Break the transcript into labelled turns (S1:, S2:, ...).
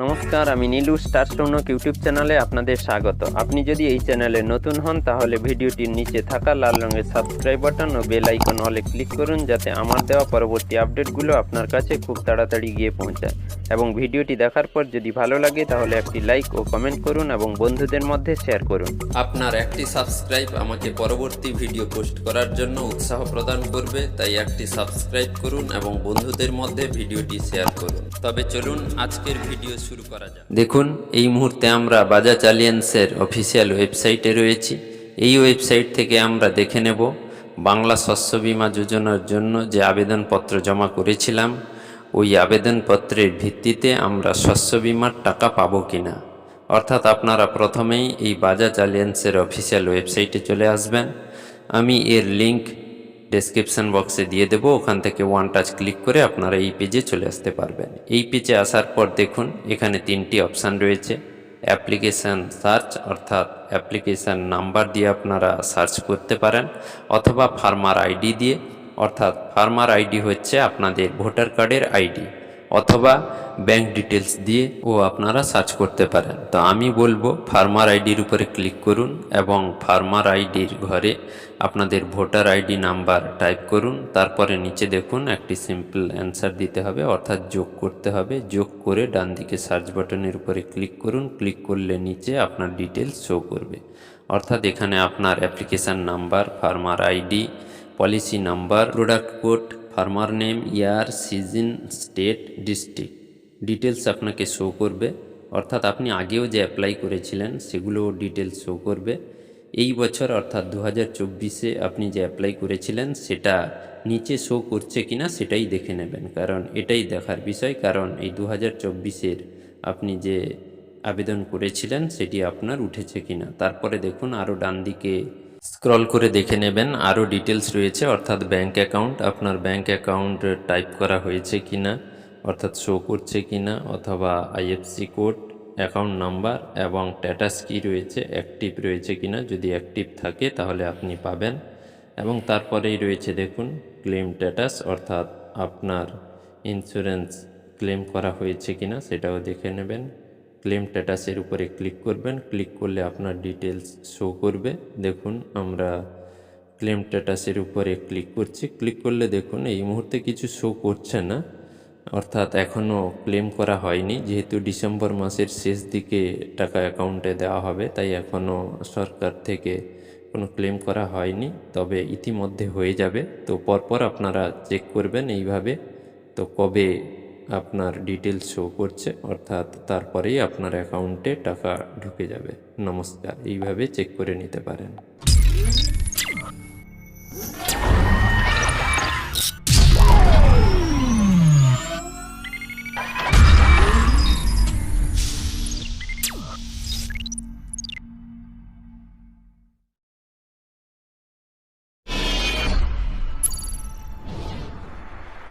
S1: নমস্কার, আমি Nilu, star স্টোনক YouTube চ্যানেলে আপনাদের স্বাগত। আপনি যদি এই চ্যানেলে নতুন হন, তাহলে ভিডিওটির নিচে থাকা লাল রঙের সাবস্ক্রাইব বাটন ও বেল আইকন অলে ক্লিক করুন, যাতে আমার দেওয়া পরবর্তী আপডেটগুলো আপনার কাছে খুব তাড়াতাড়ি গিয়ে পৌঁছায়। এবং ভিডিওটি দেখার পর যদি ভালো লাগে, তাহলে একটি লাইক ও কমেন্ট করুন এবং বন্ধুদের মধ্যে শেয়ার করুন।
S2: আপনার একটি সাবস্ক্রাইব আমাকে পরবর্তী ভিডিও পোস্ট করার জন্য উৎসাহ প্রদান করবে, তাই একটি সাবস্ক্রাইব করুন এবং বন্ধুদের মধ্যে ভিডিওটি শেয়ার করুন। তবে চলুন, আজকের ভিডিও শুরু করা যাক। দেখুন, এই মুহূর্তে আমরা বাজাজ আলিয়েন্সের অফিসিয়াল ওয়েবসাইটে রয়েছি। এই ওয়েবসাইট থেকে আমরা দেখে নেব বাংলা শস্য বীমা যোজনার জন্য যে আবেদনপত্র জমা করেছিলাম। ওই আবেদনপত্রের ভিত্তিতে আমরা শস্য বীমার টাকা পাবো কিনা। অর্থাৎ আপনারা প্রথমেই এই বাজাজ আলিয়েন্সের অফিসিয়াল ওয়েবসাইটে চলে আসবেন। আমি এর লিংক ডেসক্রিপশন বক্সে দিয়ে দেবো। ওখান থেকে ওয়ান টাচ ক্লিক করে আপনারা এই পেজে চলে আসতে পারবেন। এই পেজে আসার পর দেখুন, এখানে তিনটি অপশান রয়েছে। অ্যাপ্লিকেশান সার্চ অর্থাৎ অ্যাপ্লিকেশান নাম্বার দিয়ে আপনারা সার্চ করতে পারেন, অথবা ফার্মার আইডি দিয়ে। অর্থাৎ ফার্মার আইডি হচ্ছে আপনাদের ভোটার কার্ডের আইডি অথবা ব্যাংক ডিটেলস দিয়ে ও আপনারা সার্চ করতে পারেন। তো আমি বলব ফার্মার আইডির উপরে ক্লিক করুন এবং ফার্মার আইডির ঘরে আপনাদের ভোটার আইডি নাম্বার টাইপ করুন। তারপরে নিচে দেখুন একটি সিম্পল অ্যান্সার দিতে হবে, অর্থাৎ যোগ করতে হবে। যোগ করে ডান দিকে সার্চ বাটনের উপরে ক্লিক করুন। ক্লিক করলে নিচে আপনার ডিটেলস শো করবে। অর্থাৎ এখানে আপনার application number farmer ID policy number product code farmer name year season state district details আপনাকে শো করবে। অর্থাৎ আপনি আগেও যে অ্যাপ্লাই করেছিলেন সেগুলো ডিটেলস শো করবে। এই বছর, অর্থাৎ দু হাজার আপনি যে অ্যাপ্লাই করেছিলেন, সেটা নিচে শো করছে কিনা, সেটাই দেখে নেবেন। কারণ এটাই দেখার বিষয়। কারণ এই দু হাজার আপনি যে আবেদন করেছিলেন, সেটি আপনার উঠেছে কিনা। তারপরে দেখুন, আরও ডান দিকে স্ক্রল করে দেখে নেবেন। আরও ডিটেলস রয়েছে। অর্থাৎ ব্যাংক অ্যাকাউন্ট আপনার ব্যাংক অ্যাকাউন্ট টাইপ করা হয়েছে কিনা। অর্থাৎ শো করছে কিনা অথবা আইএফসি কোড অ্যাকাউন্ট নাম্বার এবং স্ট্যাটাস কি রয়েছে অ্যাক্টিভ রয়েছে কিনা, যদি অ্যাক্টিভ থাকে তাহলে আপনি পাবেন। এবং তারপরেই রয়েছে দেখুন ক্লেম স্ট্যাটাস অর্থাৎ আপনার ইন্স্যুরেন্স ক্লেম করা হয়েছে কিনা সেটাও দেখে নেবেন। ক্লেম স্ট্যাটাসের উপরে ক্লিক করবেন ক্লিক করলে আপনার ডিটেলস শো করবে। দেখুন, আমরা ক্লেম স্ট্যাটাসের উপরে ক্লিক করছি। ক্লিক করলে দেখুন, এই মুহূর্তে কিছু শো করছে না। অর্থাৎ এখনও ক্লেম করা হয়নি। যেহেতু ডিসেম্বর মাসের শেষ দিকে টাকা অ্যাকাউন্টে দেওয়া হবে, তাই এখনও সরকার থেকে কোনো ক্লেম করা হয়নি। তবে ইতিমধ্যে হয়ে যাবে। তো পরপর আপনারা চেক করবেন এইভাবে। তো কবে আপনার ডিটেলস শো করছে, অর্থাৎ তারপরেই আপনার অ্যাকাউন্টে টাকা ঢুকে যাবে। নমস্কার। এইভাবে চেক করে নিতে পারেন।